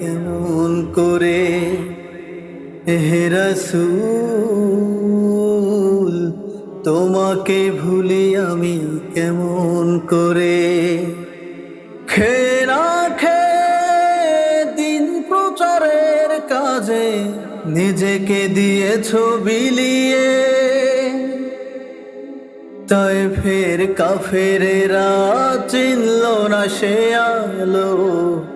কেমন করে? হেরাসুল তোমাকে ভুলি আমি কেমন করে? খে না খে দিন প্রচারের কাজে নিজেকে দিয়েছ বিলিয়ে। তাই ফের কাফেরেরা চিনল না সে আলো।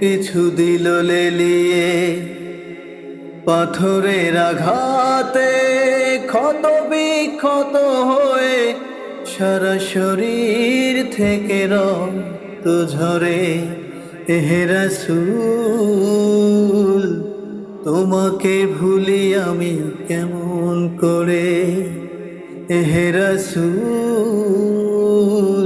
পিছু দিল লেলিয়ে। পাথরের আঘাতে ক্ষত বিক্ষত হয়ে সারা শরীর থেকে রক্ত ঝরে। হেরাসুল তোমাকে ভুলি আমি কেমন করে? হেরাসুল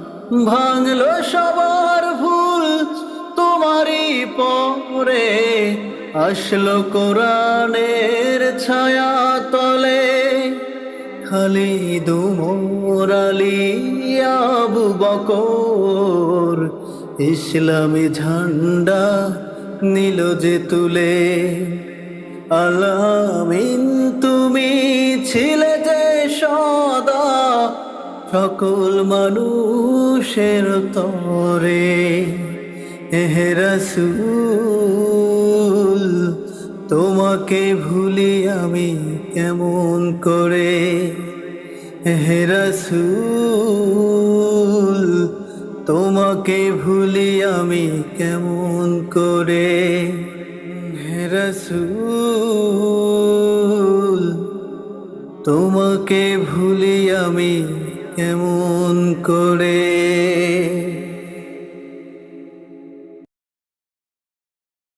ভাঙলো সবার ভুল, তোমারই পরে আসলো কোরআনের ছায়া তলে। খালি দুমোরালি আবু বকর, ইসলামী ঝান্ডা নিল যে তুলে। আলামিন, তুমি ছিলে যে সকল মানুষের তরে হেরাসুল তোমাকে ভুলি আমি কেমন করে? হেরাসুল তোমাকে ভুলি আমি কেমন করে? হেরাসুল তোমাকে ভুলি আমি কেমন করে?